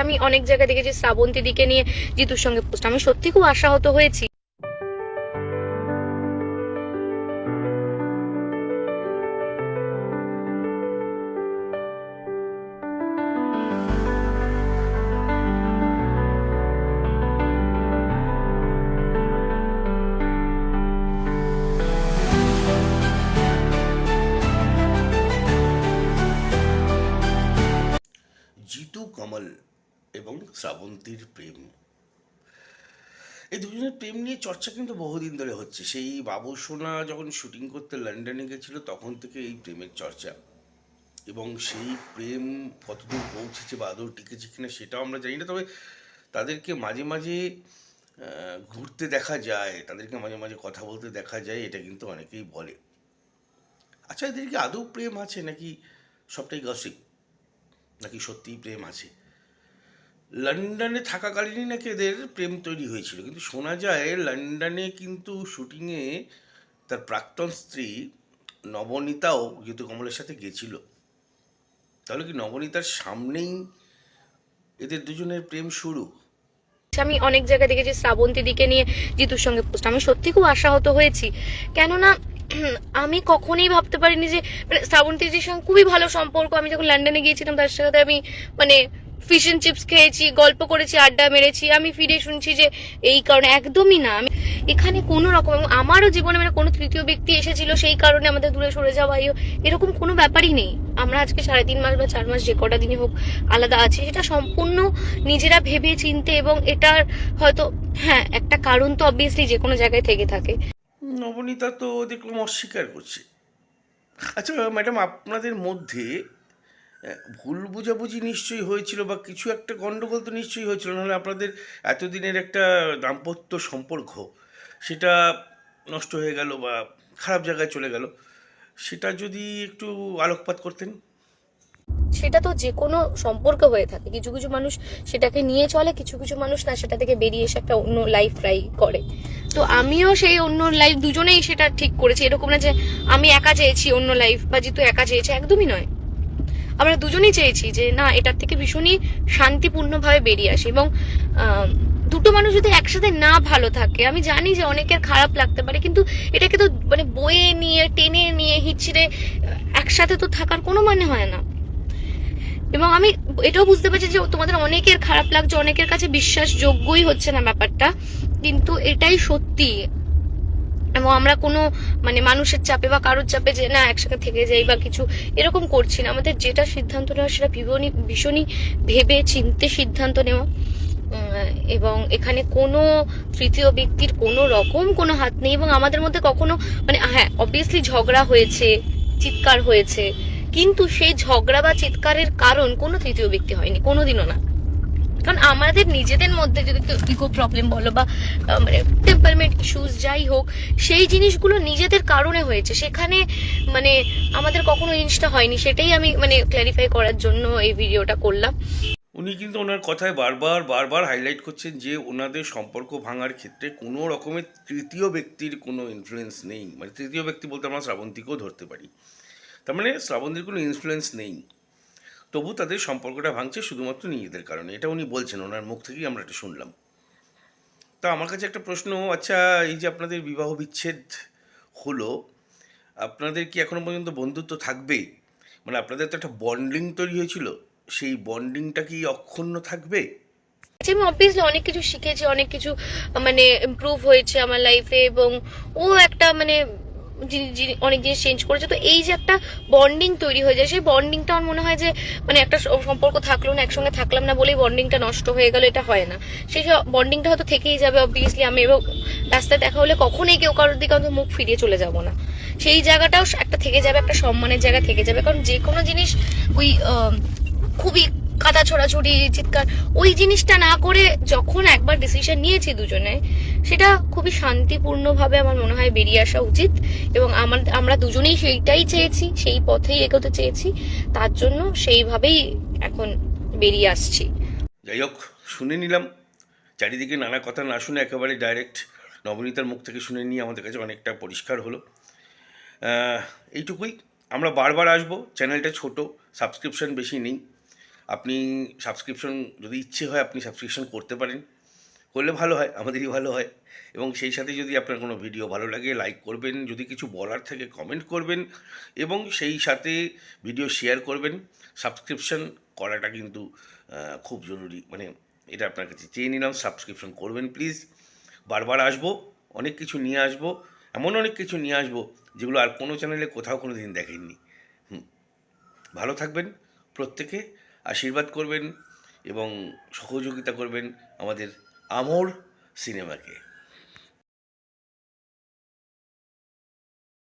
আমি অনেক জায়গায় দেখেছি শ্রাবন্তী দিকে নিয়ে জিতুর সঙ্গে পোস্ট আমি সত্যি খুব আশাহত হয়েছি। কমল। এবং শ্রাবন্তীর প্রেম। এই দুজনের প্রেম নিয়ে চর্চা কিন্তু বহুদিন ধরে হচ্ছে। সেই বাবু সোনা যখন শুটিং করতে লন্ডনে গেছিল, তখন থেকে এই প্রেমের চর্চা। এবং সেই প্রেম কতদূর পৌঁছেছে বা আদৌ টিকেছে কিনা সেটাও আমরা জানি না। তবে তাদেরকে মাঝে মাঝে ঘুরতে দেখা যায়, তাদেরকে মাঝে মাঝে কথা বলতে দেখা যায়, এটা কিন্তু অনেকেই বলে। আচ্ছা এদেরকে আদৌ প্রেম আছে নাকি সবটাই গসিপ নাকি সত্যিই প্রেম আছে? লন্ডনে থাকাকালীনই নাকি এদের প্রেম তৈরি হয়েছিল। কিন্তু শোনা যায়, লন্ডনে কিন্তু শুটিংয়ে তার প্রাক্তন স্ত্রী নবনীতাও জিতু কমলের সাথে গেছিল। তাহলে কি নবনীতার সামনেই এদের দুজনের প্রেম শুরু? আমি অনেক জায়গায় দেখেছি শ্রাবন্তী দিকে নিয়ে জিতুর সঙ্গে পোস্ট। আমি সত্যি খুব আশাহত হয়েছি। কেননা, আমি কখনোই ভাবতে পারিনি যে মানে শ্রাবন্তীজির সঙ্গে খুবই ভালো সম্পর্ক। আমি যখন লন্ডনে গিয়েছিলাম, তার সাথে আমি মানে ফিশ এন্ড চিপস খেয়েছি, গল্প করেছি, আড্ডা মেরেছি, আমি ফিরে শুনছি যে এই কারণে একদমই না। আমি এখানে কোনো রকম আমারও জীবনে মানে কোনো তৃতীয় ব্যক্তি এসেছিল সেই কারণে আমাদের দূরে সরে যাওয়া এরকম কোনো ব্যাপারই নেই। আমরা আজকে সাড়ে তিন মাস বা চার মাস যে কটা দিনই হোক আলাদা আছি, সেটা সম্পূর্ণ নিজেরা ভেবে চিনতে এবং এটার হয়তো হ্যাঁ একটা কারণ তো অবভিয়াসলি যে কোনো জায়গায় থেকে থাকে। নবনীতা তো দেখলাম অস্বীকার করছে। আচ্ছা ম্যাডাম, আপনাদের মধ্যে ভুল বোঝাবুঝি নিশ্চয়ই হয়েছিল বা কিছু একটা গণ্ডগোল তো নিশ্চয়ই হয়েছিল, নাহলে আপনাদের এতদিনের একটা দাম্পত্য সম্পর্ক সেটা নষ্ট হয়ে গেল বা খারাপ জায়গায় চলে গেল, সেটা যদি একটু আলোকপাত করতেন। সেটা তো যে কোনো সম্পর্ক হয়ে থাকে, কিছু কিছু মানুষ সেটাকে নিয়ে চলে, কিছু কিছু মানুষ না সেটা থেকে বেরিয়ে এসে একটা অন্য লাইফ ট্রাই করে। তো আমিও সেই অন্য লাইফ দুজনেই সেটা ঠিক করেছি, এরকম না যে আমি একা চেয়েছি অন্য লাইফ বা জিতু একা চেয়েছে, একদমই নয়। আমরা দুজনেই চেয়েছি যে না, এটার থেকে ভীষণই শান্তিপূর্ণভাবে বেরিয়ে আসি এবং দুটো মানুষ যদি একসাথে না ভালো থাকে, আমি জানি যে অনেকের খারাপ লাগতে পারে, কিন্তু এটাকে তো মানে বয়ে নিয়ে, টেনে নিয়ে, হিচড়ে, একসাথে তো থাকার কোনো মানে হয় না। এবং আমি এটাও বুঝতে পারছি যে তোমাদের অনেকের খারাপ লাগছে, অনেকের কাছে বিশ্বাসযোগ্যই হচ্ছে না ব্যাপারটা, কিন্তু এটাই সত্যি। এবং আমরা কোনো মানে মানুষের চাপে বা কারোর চাপে যে না, একসাথে থেকে যাই বা কিছু এরকম করছি না। আমাদের যেটা সিদ্ধান্ত নেওয়া সেটা ভীষণই ভীষণই ভেবে চিনতে সিদ্ধান্ত নেওয়া। এবং এখানে কোনো তৃতীয় ব্যক্তির কোনো রকম কোনো হাত নেই এবং আমাদের মধ্যে কখনো মানে হ্যাঁ অবভিয়াসলি ঝগড়া হয়েছে, চিৎকার হয়েছে, কিন্তু সেই ঝগড়া বা চিৎকারের কারণ কোনো তৃতীয় ব্যক্তি হয়নি, কোনোদিনও না। কারণ আমাদের নিজেদের মধ্যে যদি ইগো প্রবলেম বলো বা মানে টেম্পারমেন্ট ইস্যুস যাই হোক, সেই জিনিসগুলো নিজেদের কারণে হয়েছে। সেখানে মানে আমাদের কখনো জিনিসটা হয়নি, সেটাই আমি মানে ক্ল্যারিফাই করার জন্য এই ভিডিওটা করলাম। উনি কিন্তু ওনার কথায় বারবার বারবার হাইলাইট করছেন যে ওনাদের সম্পর্ক ভাঙার ক্ষেত্রে কোনো রকমের তৃতীয় ব্যক্তির কোনো ইনফ্লুয়েন্স নেই। মানে তৃতীয় ব্যক্তি বলতে আমরা শ্রাবন্তীকেও ধরতে পারি। তার মানে শ্রাবন্তীর কোনো ইনফ্লুয়েন্স নেই। তবু তাদের সম্পর্কটা ভাঙছে শুধুমাত্র নিজেদের কারণে। এটা উনি বলছেন, ওনার মুখ থেকেই আমরা এটা শুনলাম। তা আমার কাছে একটা প্রশ্ন আচ্ছা এই যে আপনাদের বিবাহ বিচ্ছেদ হলো, আপনাদের কি এখনও পর্যন্ত বন্ধুত্ব থাকবে? মানে আপনাদের তো একটা বন্ডিং তৈরি হয়েছিল, সেই বন্ডিংটা কি অক্ষুণ্ণ থাকবে? আমি অবভিয়াসলি অনেক কিছু শিখেছি, অনেক কিছু মানে ইমপ্রুভ হয়েছে আমার লাইফে এবং ও একটা মানে অনেক জিনিস চেঞ্জ করেছে। তো এই যে একটা বন্ডিং তৈরি হয়ে যায়, সেই বন্ডিংটা আমার মনে হয় যে মানে একটা সম্পর্ক থাকল না, একসঙ্গে থাকলাম না বলেই বন্ডিংটা নষ্ট হয়ে গেল, এটা হয় না। সেই বন্ডিংটা হয়তো থেকেই যাবে অবভিয়াসলি আমি এবং রাস্তায় দেখা হলে কখনোই কেউ কারোর দিকে অন্তত মুখ ফিরিয়ে চলে যাব না। সেই জায়গাটাও একটা থেকে যাবে, একটা সম্মানের জায়গা থেকে যাবে, কারণ যে কোনো জিনিস ওই খুবই কাদা ছোড়াছুড়ি, চিৎকার, ওই জিনিসটা না করে যখন একবার ডিসিশন নিয়েছি দুজনে, সেটা খুবই শান্তিপূর্ণভাবে আমার মনে হয় বেরিয়ে আসা উচিত এবং আমার, আমরা দুজনেই সেইটাই চেয়েছি, সেই পথেই এগোতে চেয়েছি, তার জন্য সেইভাবেই এখন বেরিয়ে আসছি। যাই হোক, শুনে নিলাম। চারিদিকে নানা কথা না শুনে একেবারে ডাইরেক্ট নবনীতার মুখ থেকে শুনে নিয়ে আমাদের কাছে অনেকটা পরিষ্কার হলো। এইটুকুই। আমরা বারবার আসব চ্যানেলটা ছোট সাবস্ক্রিপশন বেশি নেই। আপনি সাবস্ক্রিপশন যদি ইচ্ছে হয় আপনি সাবস্ক্রিপশন করতে পারেন। করলে ভালো হয়, আমাদেরই ভালো হয়। এবং সেই সাথে যদি আপনার কোনো ভিডিও ভালো লাগে লাইক করবেন, যদি কিছু বলার থাকে কমেন্ট করবেন এবং সেই সাথে ভিডিও শেয়ার করবেন। সাবস্ক্রিপশন করাটা কিন্তু খুব জরুরি। মানে এটা আপনার কাছে চেয়ে নিলাম সাবস্ক্রিপশন করবেন প্লিজ বারবার আসব, অনেক কিছু নিয়ে আসব, এমন অনেক কিছু নিয়ে আসব, যেগুলো আর কোনো চ্যানেলে কোথাও কোনো দিন দেখেননি। হুম। ভালো থাকবেন, প্রত্যেকে আশীর্বাদ করবেন এবং সহযোগিতা করবেন আমাদের আমর সিনেমাকে।